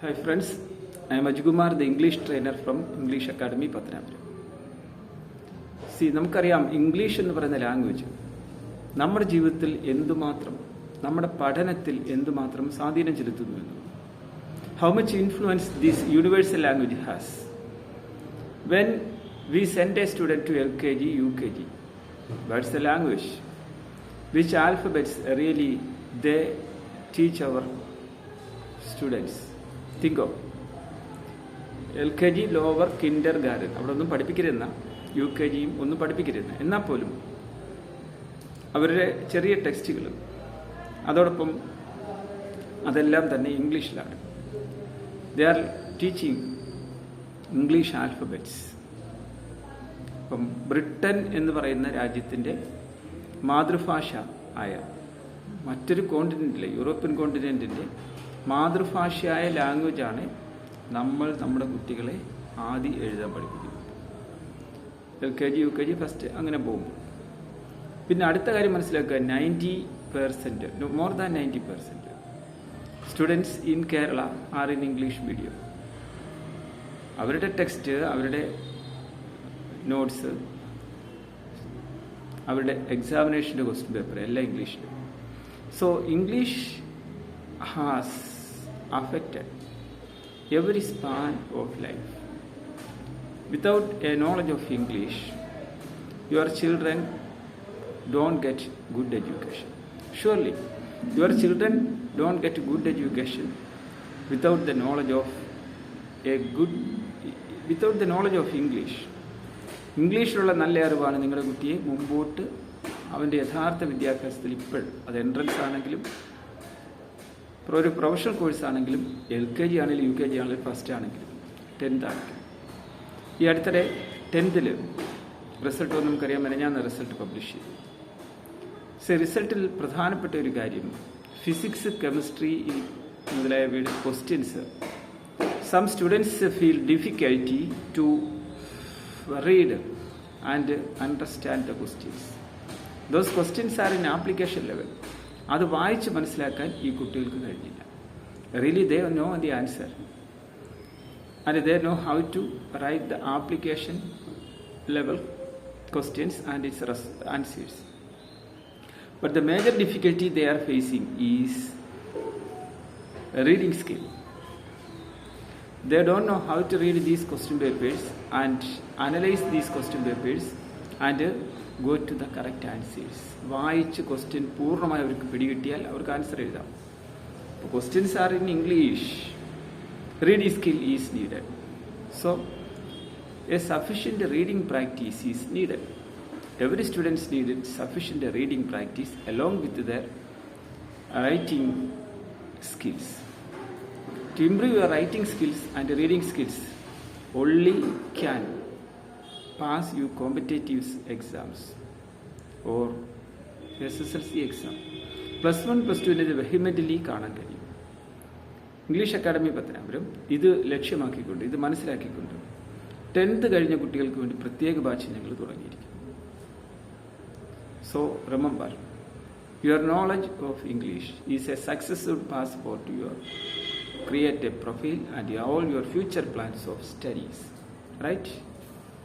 Hi friends I am Ajkumar, the English trainer from English Academy Pathanapuram C നമുക്കറിയാം English എന്ന് പറയുന്ന language നമ്മുടെ ജീവിതത്തിൽ എന്തുമാത്രം നമ്മുടെ പഠനത്തിൽ എന്തുമാത്രം സ്വാധീനം ചെലുത്തുന്നു എന്നുള്ളത്. How much influence this universal language has when we send a student to L K G U K G what's a language which alphabets really they teach our students. Of L K G lower kindergarten അവിടെ ഒന്നും പഠിപ്പിക്കരുന്ന U K ജിയും ഒന്നും പഠിപ്പിക്കരുന്ന എന്നാൽ പോലും അവരുടെ ചെറിയ ടെക്സ്റ്റുകൾ അതോടൊപ്പം അതെല്ലാം തന്നെ ഇംഗ്ലീഷിലാണ്. They are teaching English alphabets ഇപ്പം ബ്രിട്ടൻ എന്ന് പറയുന്ന രാജ്യത്തിന്റെ മാതൃഭാഷ ആയ മറ്റൊരു കോണ്ടിനെന്റിലെ യൂറോപ്യൻ കോണ്ടിനെന്റിന്റെ മാതൃഭാഷയായ ലാംഗ്വേജാണ് നമ്മൾ നമ്മുടെ കുട്ടികളെ ആദ്യം എഴുതാൻ പഠിപ്പിക്കുന്നത്. L K G U K G first അങ്ങനെ പോകും പിന്നെ അടുത്ത കാര്യം മനസ്സിലാക്കുക ninety percent more than ninety percent students in Kerala are in English medium അവരുടെ ടെക്സ്റ്റ് അവരുടെ നോട്ട്സ് അവരുടെ എക്സാമിനേഷന്റെ ക്വസ്റ്റ്യൻ പേപ്പർ എല്ലാം ഇംഗ്ലീഷിൽ so English has affected every span of life. Without a knowledge of English, your children don't get good education. Surely, your children don't get good education without the knowledge of a good, without the knowledge of English. ഇംഗ്ലീഷിലുള്ള നല്ല അറിവാണ് നിങ്ങളുടെ കുട്ടിയെ മുമ്പോട്ട് അവന്റെ യഥാർത്ഥ വിദ്യാഭ്യാസത്തിൽ ഇപ്പോഴും അത് എൻട്രൻസ് ആണെങ്കിലും ഇപ്പോൾ ഒരു പ്രൊഫഷണൽ കോഴ്സ് ആണെങ്കിലും എൽ കെ ജി ആണെങ്കിലും യു കെ ജി ആണെങ്കിലും ഫസ്റ്റ് ആണെങ്കിലും ടെൻത്ത് ആണെങ്കിലും. ഈ അടുത്തിടെ ടെൻത്തിൽ റിസൾട്ട് വന്ന് നമുക്കറിയാം. മെനഞ്ഞാന്ന് റിസൾട്ട് പബ്ലിഷ് ചെയ്തു. സെ റിസൾട്ടിൽ പ്രധാനപ്പെട്ട ഒരു കാര്യം ഫിസിക്സ് കെമിസ്ട്രി മുതലായ questions some students feel difficulty to read and understand the questions those questions are in application level അത് വായിച്ച് മനസ്സിലാക്കാൻ ഈ കുട്ടികൾക്ക് കഴിഞ്ഞില്ല really they know the answer and they know how to write the application level questions and its answers But the major difficulty they are facing is reading skill. They don't know how to read these question papers and analyze these question papers and go to the correct answers. വായിച്ച് question പൂർണ്ണമായി അവർക്ക് പിടികിട്ടിയാൽ അവർക്ക് answer എഴുതാം questions are in English reading skill is needed so a sufficient reading practice is needed every students needed sufficient reading practice along with their writing skills to improve your writing skills and reading skills only can pass your competitive exams or SSLC exam plus one plus ഇത് vehemently കാണാൻ കഴിയും English academy Pathanapuram ഇത് ലക്ഷ്യമാക്കിക്കൊണ്ട് ഇത് മനസ്സിലാക്കിക്കൊണ്ട് tenth കഴിഞ്ഞ കുട്ടികൾക്ക് വേണ്ടി പ്രത്യേക ബാച്ച് ഞങ്ങൾ തുടങ്ങിയിരിക്കും remember, your knowledge of English is a successful passport to your create a profile and all your future plans of studies. Right?